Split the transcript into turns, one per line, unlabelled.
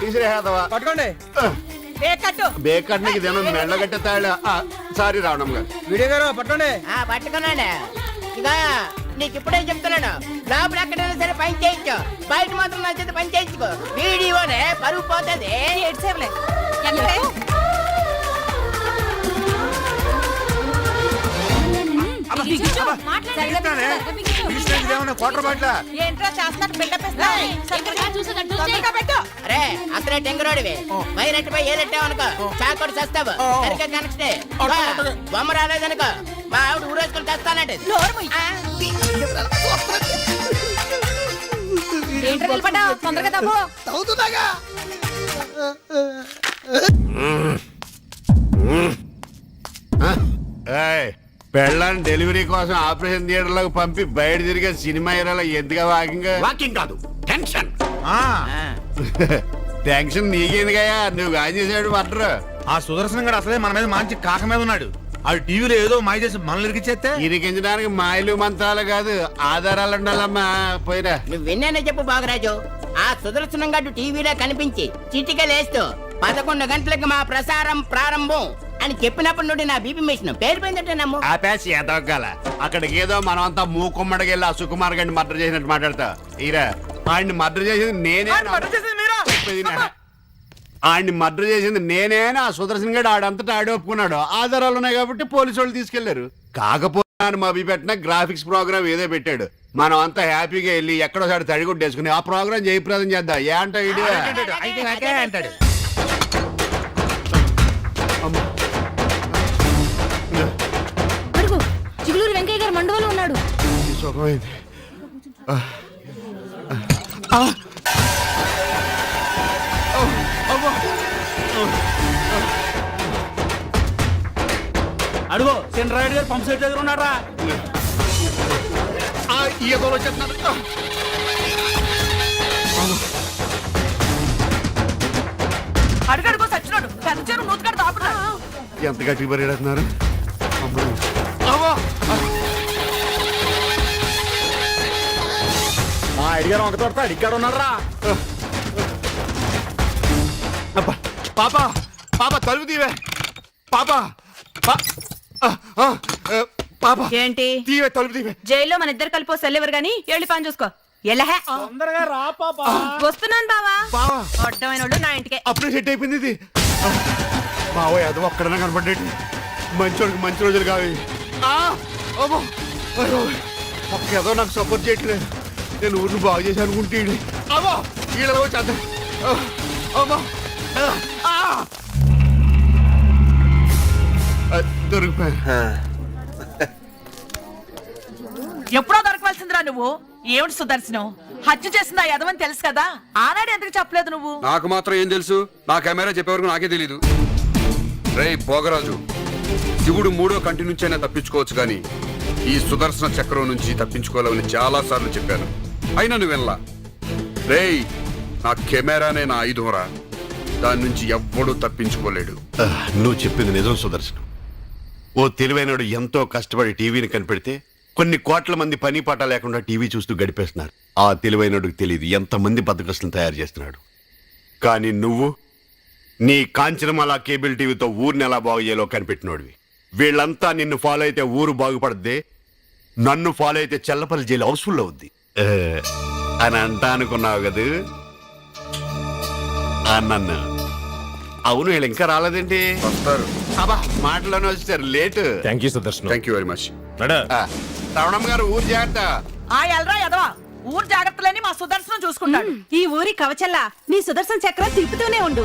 తీసిరేహేదవా
పట్టుకోండి.
బేకట్టు
బేకట్ నీకు ఇదేమో మెళ్ళ కట్టేతాడా సారీ రావడం గారు
ఆ పట్టుకున్నాను. ఇదా నీకు ఇప్పుడే చెప్తున్నాను. లోపల ఎక్కడైనా సరే పని చేయించు. బయట మాత్రం నా చేత పని చేయించుకో. వీడియోనే పరుగు పోతుంది. ఏడ్చేవలే.
కోటర్ బాట్ల
ఏంట్రా చేస్తున్నట్టు బిల్డప్ అరే అసలే టెంగరోడివి. వైరెట్టిపై ఏదెట్టావనుకో చాకోడు చేస్తావు. సరిగ్గా కనెక్టే బొమ్మ రాలేదనుకో మా ఆవిడ ఊరేసుకొని తెస్తానంటే
తొందరగా తప్పు
పెళ్ళాన్ని డెలివరీ కోసం ఆపరేషన్ థియేటర్లోకి పంపి బయట తిరిగే సినిమా హీరోలో ఎందుకు వాకింగ్.
వాకింగ్ కాదు టెన్షన్.
టెన్షన్ నీకెందుకయ్యా? నువ్వు గాయం చేసాడు మర్డర్
ఆ సుదర్శనం గారు అసలే మన మీద మంచి కాక మీద ఉన్నాడు. ఆ టీవీలో ఏదో మాయ చేసి మనల్ని ఇరికిచ్చేస్తే?
ఇరికించడానికి మాయలు మంత్రాలు కాదు ఆధారాలు ఉండాలమ్మా. పోయిరా.
నువ్వు విన్నానే చెప్పు బాగరాజు. ఆ సుదర్శనం గడ్డు టీవీలో కనిపించి చిటికలేస్తూ పదకొండు గంటలకు మా ప్రసారం ప్రారంభం. అని చెప్పినప్పటి నుండి నా బీపీ మిషన్ పేరుపోయిందంటే నమ్ము
ఆపేసి ఎదవకాల అక్కడికి ఏదో మనం అంతా మూకుమ్మడికి వెళ్ళి ఆ సుకుమార్ గారిని మర్డర్ చేసినట్టు మాట్లాడతా ఈరా ఆయన్ని మర్డర్ చేసింది నేనే ఆయన్ని మర్డర్ చేసింది నేనే ఆ సుదర్శన్ గడు ఆడంతటా ఆడి ఒప్పుకున్నాడు ఆధారాలు ఉన్నాయి కాబట్టి పోలీసు వాళ్ళు తీసుకెళ్ళారు కాకపోతే ఆయన మభి పెట్టిన గ్రాఫిక్స్ ప్రోగ్రామ్ ఏదో పెట్టాడు మనం అంతా హ్యాపీగా వెళ్ళి ఎక్కడోసారి తడిగుడ్డేసుకుని ఆ ప్రోగ్రామ్ జయప్రదం చేద్దాం ఏ అంటావు సుఖమైంది
అడుగు చంద్రాయుడు గారు పంప్ సెట్ దగ్గర ఉన్నారా
ఏదో వచ్చేస్తున్నారు.
అడుగడుగు సచ్చినాడు. పెద్ద చెరువు నూతుకాడు దాపుడు
ఎంత గట్టిగా పరిగెడుతున్నారు?
మా అడిగారు ఒక తోట అడిగాడు ఉన్నారా?
అబ్బా పాప పాప తలుపు తీవే. పాప పాప
ఏంటి?
తీవే తలుపు తీవే.
జైల్లో మన ఇద్దరు కలిపి సెల్లెవరు గాని వెళ్ళి పని చూసుకో. ఎల్లహే
తొందరగా రా పాపా.
వస్తున్నాను బావా.
బావా.
అడ్డమైన వాళ్ళు నా ఇంటికే.
అప్పుడే సెట్ అయిపోయింది ఇది. బావో ఏదో ఒక్కడనే కనపడేటి మంచోడికి మంచి రోజులు కావి. ఆ, అమ్మో, అయ్యో, ఒక్క ఏదో నాకు సపోర్ట్ చేయట్లేదు. నేను ఊరిని బాగు చేసి అనుకుంటే. అమ్మో! ఈడలో వచ్చేద్దాం అమ్మో! ఆ, ఆ. ఆ, దొరికిపోయా
ఎప్పుడో దొరకవలసిందిరా నువ్వు. ఏమిటి సుదర్శనం? హత్య చేసిందా యదవని తెలుసు కదా? ఆనాడు ఎందుకు చెప్పలేదు నువ్వు?
నాకు మాత్రం ఏం తెలుసు? నా కెమెరా చెప్పేవరకు నాకే తెలీదు. రేయ్ భోగరాజు శివుడు మూడో కంటి నుంచైనా తప్పించుకోవచ్చు కానీ ఈ సుదర్శన చక్రం నుంచి తప్పించుకోలేమని చాలా సార్లు చెప్పాను. అయినా నువ్వు వెళ్ళా రేయ్ నా కెమెరానే నా ఆయుధంరా దాని నుంచి ఎవ్వడూ తప్పించుకోలేడు.
నువ్వు చెప్పింది నిజం సుదర్శనం. ఓ తెలివైనడు ఎంతో కష్టపడి టీవీని కనిపెడితే కొన్ని కోట్ల మంది పని పాట లేకుండా టీవీ చూస్తూ గడిపేస్తున్నారు. ఆ తెలివైనడుకు తెలియదు ఎంతమంది బద్దకస్తులు తయారు చేస్తున్నాడు. కానీ నువ్వు నీ కాంచనమాల కేబుల్ టీవీతో ఊరిని ఎలా బాగు చేయాలో కనిపెట్టినోడివి. వీళ్ళంతా నిన్ను ఫాలో అయితే ఊరు బాగుపడద్దే నన్ను ఫాలో అయితే చెల్లపల్లి జైలు హౌస్ఫుల్ అవుద్ది అని అంటా అనుకున్నావు కదూ? అన్నన్ను అవును వీళ్ళు ఇంకా రాలేదేంటి?
వస్తారు.
అబ్బా మాటలోనే వచ్చారు late.
Thank you Sudarshanam.
Thank you very much
ఆ, రమణమ్మ గారు ఊరు జాగ్రత్త.
ఆ ఎల్రా యదవా ఊరు జాగ్రత్తలని మా సుదర్శనం చూసుకుంటాడు.
ఈ ఊరి కవచల్లా నీ సుదర్శన చక్రం తిప్పుతూనే ఉండు.